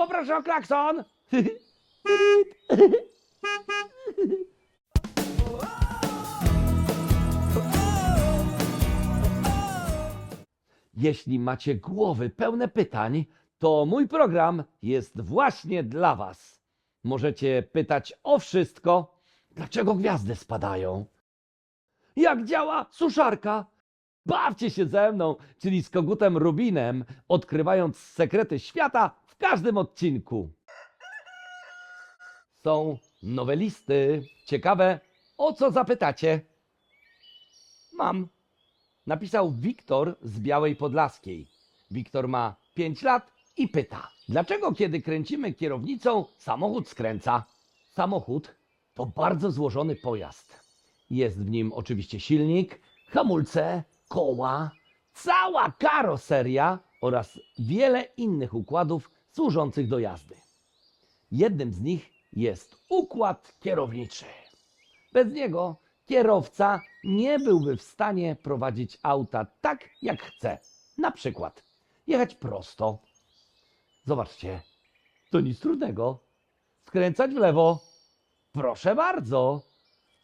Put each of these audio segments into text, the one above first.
Poproszę o klakson. Jeśli macie głowy pełne pytań, to mój program jest właśnie dla Was. Możecie pytać o wszystko. Dlaczego gwiazdy spadają? Jak działa suszarka? Bawcie się ze mną, czyli z kogutem Rubinem, odkrywając sekrety świata każdym odcinku. Są nowelisty. Ciekawe, o co zapytacie? Mam. Napisał Wiktor z Białej Podlaskiej. Wiktor ma 5 lat i pyta: Dlaczego, kiedy kręcimy kierownicą, samochód skręca? Samochód to bardzo złożony pojazd. Jest w nim oczywiście silnik, hamulce, koła, cała karoseria oraz wiele innych układów służących do jazdy. Jednym z nich jest układ kierowniczy. Bez niego kierowca nie byłby w stanie prowadzić auta tak, jak chce. Na przykład jechać prosto. Zobaczcie, to nic trudnego. Skręcać w lewo. Proszę bardzo.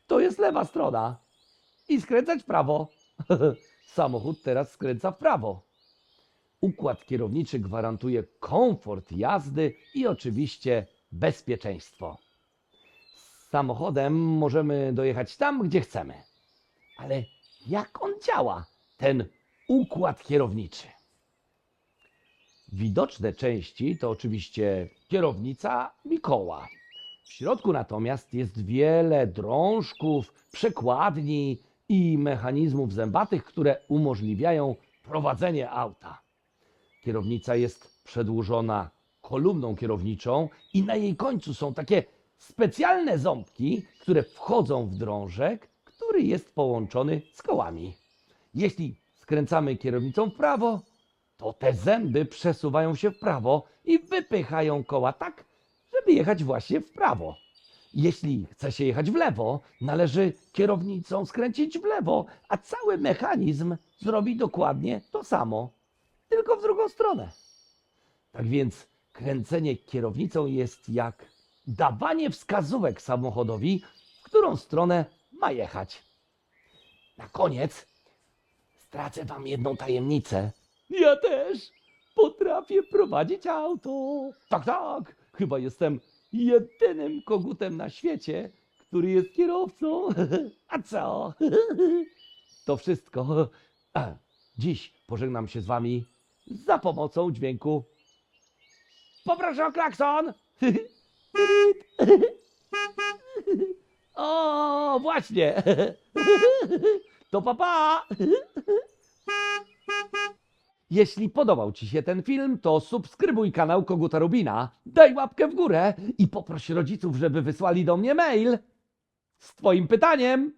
To jest lewa strona. I skręcać w prawo. Samochód teraz skręca w prawo. Układ kierowniczy gwarantuje komfort jazdy i oczywiście bezpieczeństwo. Z samochodem możemy dojechać tam, gdzie chcemy. Ale jak on działa, ten układ kierowniczy? Widoczne części to oczywiście kierownica i koła. W środku natomiast jest wiele drążków, przekładni i mechanizmów zębatych, które umożliwiają prowadzenie auta. Kierownica jest przedłużona kolumną kierowniczą i na jej końcu są takie specjalne ząbki, które wchodzą w drążek, który jest połączony z kołami. Jeśli skręcamy kierownicą w prawo, to te zęby przesuwają się w prawo i wypychają koła tak, żeby jechać właśnie w prawo. Jeśli chce się jechać w lewo, należy kierownicą skręcić w lewo, a cały mechanizm zrobi dokładnie to samo, tylko w drugą stronę. Tak więc kręcenie kierownicą jest jak dawanie wskazówek samochodowi, w którą stronę ma jechać. Na koniec zdradzę Wam jedną tajemnicę. Ja też potrafię prowadzić auto. Tak, tak, chyba jestem jedynym kogutem na świecie, który jest kierowcą. A co? To wszystko. Dziś pożegnam się z Wami za pomocą dźwięku. Poproszę o klakson. O, właśnie. To papa. Jeśli podobał Ci się ten film, to subskrybuj kanał Koguta Rubina, daj łapkę w górę i poproś rodziców, żeby wysłali do mnie mail z Twoim pytaniem.